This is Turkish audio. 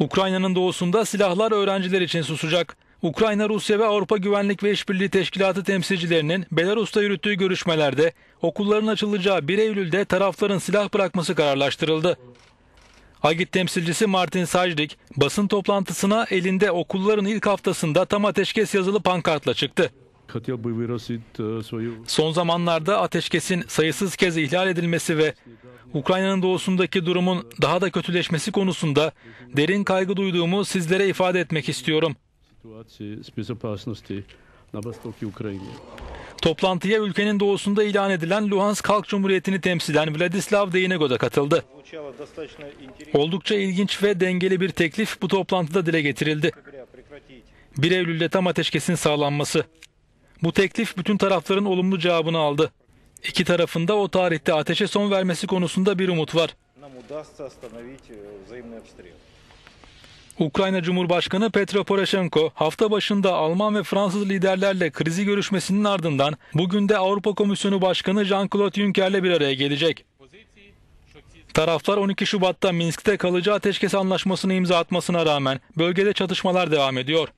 Ukrayna'nın doğusunda silahlar öğrenciler için susacak. Ukrayna, Rusya ve Avrupa Güvenlik ve İşbirliği Teşkilatı temsilcilerinin Belarus'ta yürüttüğü görüşmelerde okulların açılacağı 1 Eylül'de tarafların silah bırakması kararlaştırıldı. Agit temsilcisi Martin Sajdik basın toplantısına elinde okulların ilk haftasında tam ateşkes yazılı pankartla çıktı. Son zamanlarda ateşkesin sayısız kez ihlal edilmesi ve Ukrayna'nın doğusundaki durumun daha da kötüleşmesi konusunda derin kaygı duyduğumu sizlere ifade etmek istiyorum. Toplantıya ülkenin doğusunda ilan edilen Luhansk Halk Cumhuriyeti'ni temsilen Vladislav Deinego da katıldı. Oldukça ilginç ve dengeli bir teklif bu toplantıda dile getirildi. 1 Eylül'de tam ateşkesin sağlanması. Bu teklif bütün tarafların olumlu cevabını aldı. İki tarafında o tarihte ateşe son vermesi konusunda bir umut var. Ukrayna Cumhurbaşkanı Petro Poroshenko hafta başında Alman ve Fransız liderlerle krizi görüşmesinin ardından bugün de Avrupa Komisyonu Başkanı Jean-Claude Juncker'le bir araya gelecek. Taraflar 12 Şubat'ta Minsk'te kalıcı ateşkes anlaşmasını imza atmasına rağmen bölgede çatışmalar devam ediyor.